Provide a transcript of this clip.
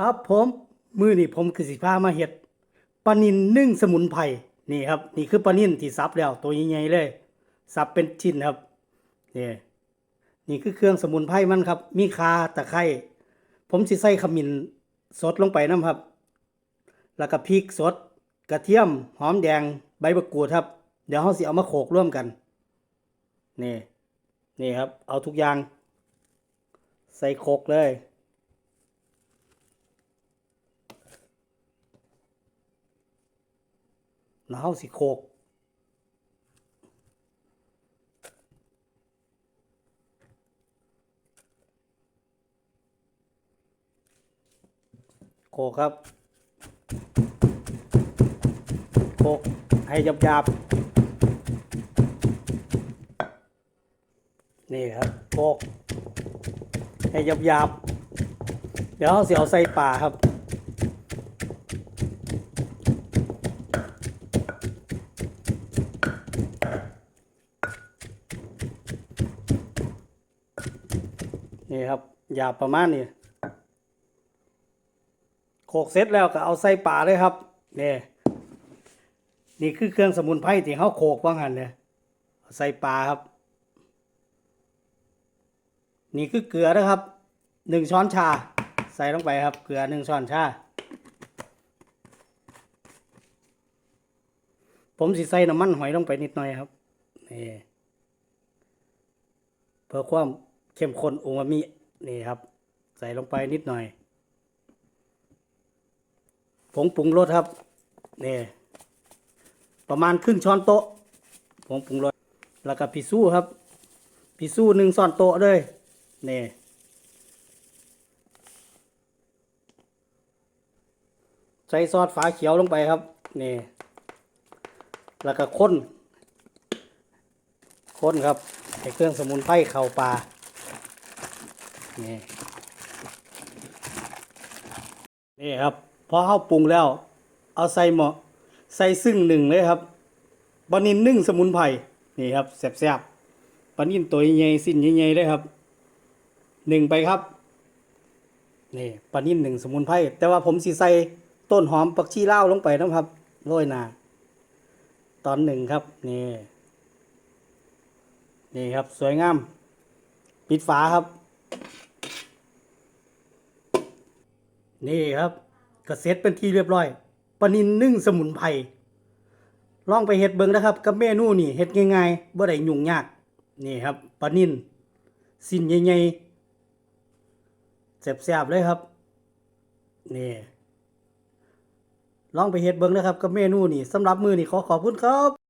ครับผมมือนี่ผมคือสิพามาเฮ็ดปลานินนึ่งสมุนไพรนี่ครับ นี่คือปลานินที่สับแล้ว ตัวใหญ่ๆเลยสับเป็นชิ้นครับนี่นี่คือเครื่องสมุนไพรมันครับ มีคาตะไคร้ผมสิใส่ขมิ้นสดลงไปน้ำครับ แล้วก็พริกสด กระเทียม หอมแดง ใบมะกรูดครับ เดี๋ยวเราสิเอามาโขกร่วมกัน นี่ นี่ครับ เอาทุกอย่าง ใส่โขลกเลย แล้วเราสิโขลกโขลกครับโขลกให้หยาบๆนี่ครับโขลกให้หยาบๆเดี๋ยวเราสิเอาใส่ป่าครับ นี่ครับหยาบประมาณนี้โขกเสร็จแล้วก็เอาใส่ป่าเลยครับนี่นี่คือเครื่องสมุนไพรที่เขาโขกว่างันเนี่ยใส่ป่าครับ นี่คือเกลือนะครับหนึ่งช้อนชา ใส่ลงไปครับ เกลือหนึ่งช้อนชา ผมสิใส่น้ำมันหอยลงไปนิดหน่อยครับนี่เพื่อความ เข้มข้นอูมามินี่ครับ ใส่ลงไปนิดหน่อย ผงปรุงรสครับนี่ประมาณครึ่งช้อนโต๊ะผงปรุงรสแล้วก็พิซูครับพิซูหนึ่งช้อนโต๊ะเลยนี่ใส่ซอสฝาเขียวลงไปครับนี่แล้วก็ข้น ข้นครับใส่เครื่องสมุนไพรเข่าปลา นี่นี่ครับพอเข้าปรุงแล้ว เอาใส่หมอใส่ซึ่งหนึ่งเลยครับปลานินนึ่งสมุนไพรนี่ครับแซ่บๆปลานินตัวใหญ่ๆสิ้นใหญ่ๆเลยครับหนึ่งไปครับนี่ปลานินหนึ่งสมุนไพรแต่ว่าผมสิใส่ต้นหอมปักชีเลาลงไปนะครับโรยหนาตอนหนึ่งครับนี่นี่ครับสวยงาม ปิดฝาครับ นี่ครับก็เสร็จเป็นที่เรียบร้อยปนินนึ่งสมุนไพรลองไปเฮ็ดเบิงนะครับ กับเมนูนี่เฮ็ดง่ายๆบ่ได้ยุ่งยากนี่ครับปนินสิ้นใหญ่ๆแซ่บๆเลยครับนี่ลองไปเฮ็ดเบิงนะครับกับเมนูนี่สำหรับมือนี้ขอขอบคุณครับ